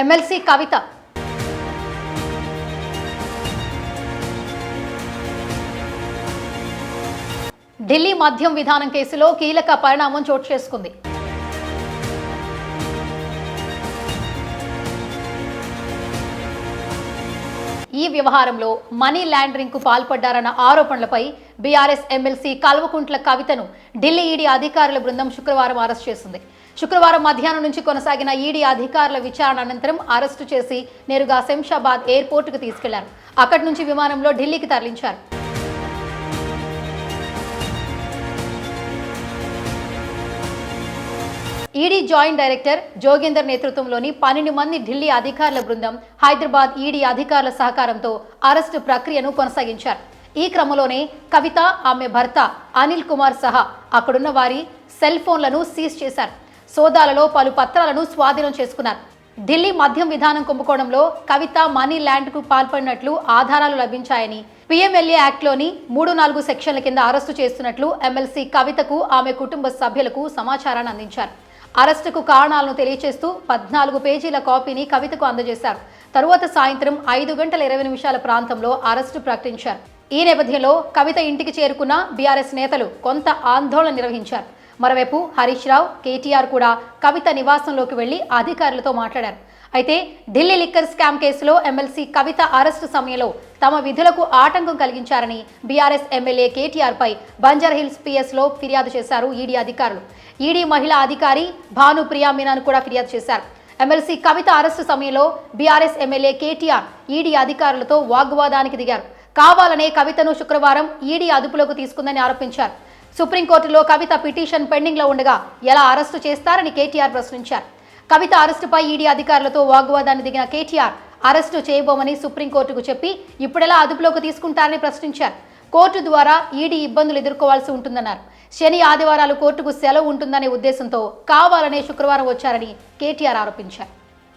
MLC కవిత. ఢిల్లీ మద్యం విధానం కేసులో కీలక పరిణామం చోటు చేసుకుంది. ఈ వ్యవహారంలో మనీ ల్యాండరింగ్కు పాల్పడ్డారన్న ఆరోపణలపై బీఆర్ఎస్ ఎమ్మెల్సీ కల్వకుంట్ల కవితను ఢిల్లీ ఈడీ అధికారుల బృందం శుక్రవారం అరెస్ట్ చేసింది. శుక్రవారం మధ్యాహ్నం నుంచి కొనసాగిన ఈడీ అధికారుల విచారణ అనంతరం అరెస్టు చేసి నేరుగా శంషాబాద్ ఎయిర్పోర్టుకు తీసుకెళ్ళారు. అక్కడి నుంచి విమానంలో ఢిల్లీకి తరలించారు. ఈడీ జాయింట్ డైరెక్టర్ జోగేందర్ నేతృత్వంలోని పన్నెండు మంది ఢిల్లీ అధికారుల బృందం హైదరాబాద్ ఈడీ అధికారుల సహకారంతో అరెస్టు ప్రక్రియను కొనసాగించారు. ఈ క్రమంలోనే కవిత ఆమె భర్త అనిల్ కుమార్ సహా అక్కడున్న వారి సెల్ ఫోన్లను సీజ్ చేశారు. సోదాలలో పలు పత్రాలను స్వాధీనం చేసుకున్నారు. ఢిల్లీ మద్యం విధానం కుంభకోణంలో కవిత మనీ ల్యాండ్కు పాల్పడినట్లు ఆధారాలు లభించాయని పిఎంఎల్ఏ యాక్ట్లోని మూడు నాలుగు సెక్షన్ల కింద అరెస్టు చేస్తున్నట్లు ఎమ్మెల్సీ కవితకు ఆమె కుటుంబ సభ్యులకు సమాచారాన్ని అందించారు. అరెస్టుకు కారణాలను తెలియచేస్తూ పద్నాలుగు పేజీల కాపీని కవితకు అందజేశారు. తరువాత సాయంత్రం ఐదు గంటల ఇరవై నిమిషాల ప్రాంతంలో అరెస్టు ప్రకటించారు. ఈ నేపథ్యంలో కవిత ఇంటికి చేరుకున్న బీఆర్ఎస్ నేతలు కొంత ఆందోళన నిర్వహించారు. మరోవైపు హరీష్ రావు కేటీఆర్ కూడా కవిత నివాసంలోకి వెళ్ళి అధికారులతో మాట్లాడారు. అయితే ఢిల్లీ లిక్కర్ స్కామ్ కేసులో ఎమ్మెల్సీ కవిత అరెస్టు సమయంలో తమ విధులకు ఆటంకం కలిగించారని బీఆర్ఎస్ ఎమ్మెల్యే కేటీఆర్ పై బంజారాహిల్స్ పిఎస్లో ఫిర్యాదు చేశారు ఈడీ అధికారులు. ఈడీ మహిళా అధికారి భాను ప్రియా మీనాను కూడా ఫిర్యాదు చేశారు. ఎమ్మెల్సీ కవిత అరెస్టు సమయంలో బీఆర్ఎస్ ఎమ్మెల్యే కేటీఆర్ ఈడీ అధికారులతో వాగ్వాదానికి దిగారు. కావాలనే కవితను శుక్రవారం ఈడీ అదుపులోకి తీసుకుందని ఆరోపించారు. సుప్రీంకోర్టులో కవిత పిటిషన్ పెండింగ్లో ఉండగా ఎలా అరెస్టు చేస్తారని కేటీఆర్ ప్రశ్నించారు. కవిత అరెస్టుపై ఈడీ అధికారులతో వాగ్వాదాన్ని దిగిన కేటీఆర్ అరెస్టు చేయబోమని సుప్రీంకోర్టుకు చెప్పి ఇప్పుడెలా అదుపులోకి తీసుకుంటారని ప్రశ్నించారు. కోర్టు ద్వారా ఈడీ ఇబ్బందులు ఎదుర్కోవాల్సి ఉంటుందన్నారు. శని ఆదివారాలు కోర్టుకు సెలవు ఉంటుందనే ఉద్దేశంతో కావాలనే శుక్రవారం వచ్చారని కేటీఆర్ ఆరోపించారు.